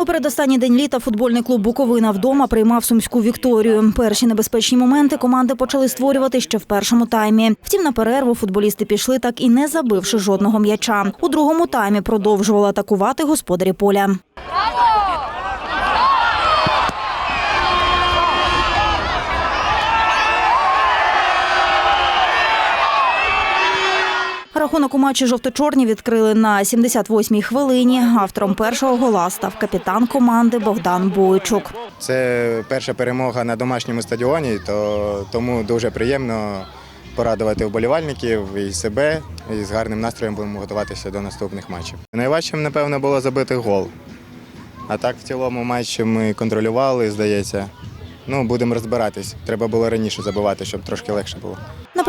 У передостанній день літа футбольний клуб Буковина вдома приймав сумську Вікторію. Перші небезпечні моменти команди почали створювати ще в першому таймі. Втім, на перерву футболісти пішли так і не забивши жодного м'яча. У другому таймі продовжували атакувати господарі поля. Рахунок у матчі жовто-чорні відкрили на 78-й хвилині. Автором першого гола став капітан команди Богдан Бойчук. Це перша перемога на домашньому стадіоні, то тому дуже приємно порадувати вболівальників і себе. І з гарним настроєм будемо готуватися до наступних матчів. Найважчим, напевно, було забити гол. А так, в цілому матчі ми контролювали, здається. Ну, будемо розбиратись. Треба було раніше забивати, щоб трошки легше було.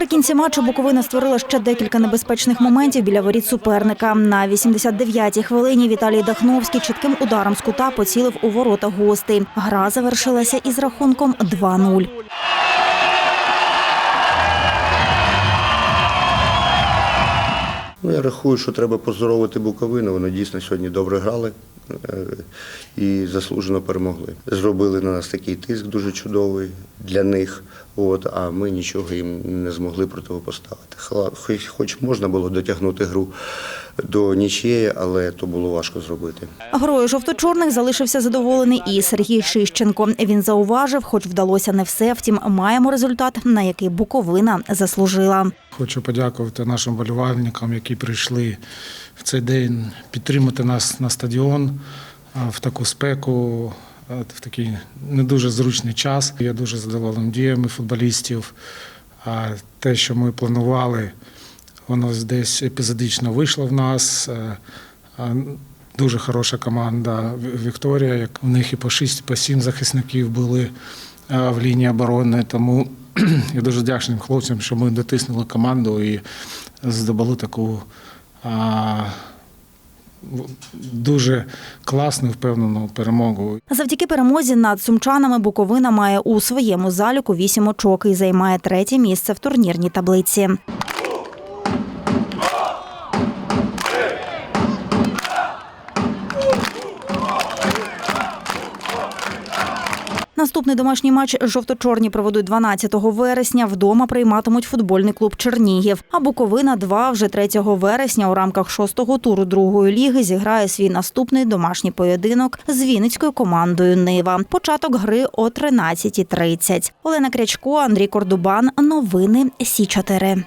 Наприкінці матчу Буковина створила ще декілька небезпечних моментів біля воріт суперника. На 89-й хвилині Віталій Дахновський чітким ударом з кута поцілив у ворота гостей. Гра завершилася із рахунком 2-0. Ну, я рахую, що треба поздоровити Буковину. Вони дійсно сьогодні добре грали і заслужено перемогли. Зробили на нас такий тиск дуже чудовий для них. От, а ми нічого їм не змогли противопоставити. Хоч, хоч можна було дотягнути гру до нічієї, але то було важко зробити. Грою жовто-чорних залишився задоволений і Сергій Шищенко. Він зауважив, хоч вдалося не все, втім маємо результат, на який Буковина заслужила. Хочу подякувати нашим болівальникам, які прийшли в цей день підтримати нас на стадіон в таку спеку, в такий не дуже зручний час. Я дуже задоволений діями футболістів. А те, що ми планували, воно десь епізодично вийшло в нас. Е, Дуже хороша команда Вікторія. Як у них і по 6, і по 7 захисників були е, в лінії оборони. Тому я дуже вдячним хлопцям, що ми дотиснули команду і здобули таку в- дуже класну, впевнену перемогу. Завдяки перемозі над сумчанами Буковина має у своєму заліку вісім очок і займає третє місце в турнірній таблиці. Наступний домашній матч жовто-чорні проведуть 12 вересня. Вдома прийматимуть футбольний клуб Чернігів. А Буковина 2 вже 3 вересня у рамках шостого туру другої ліги зіграє свій наступний домашній поєдинок з вінницькою командою Нива. Початок гри о 13.30. Олена Крячко, Андрій Кордубан. Новини Сі 4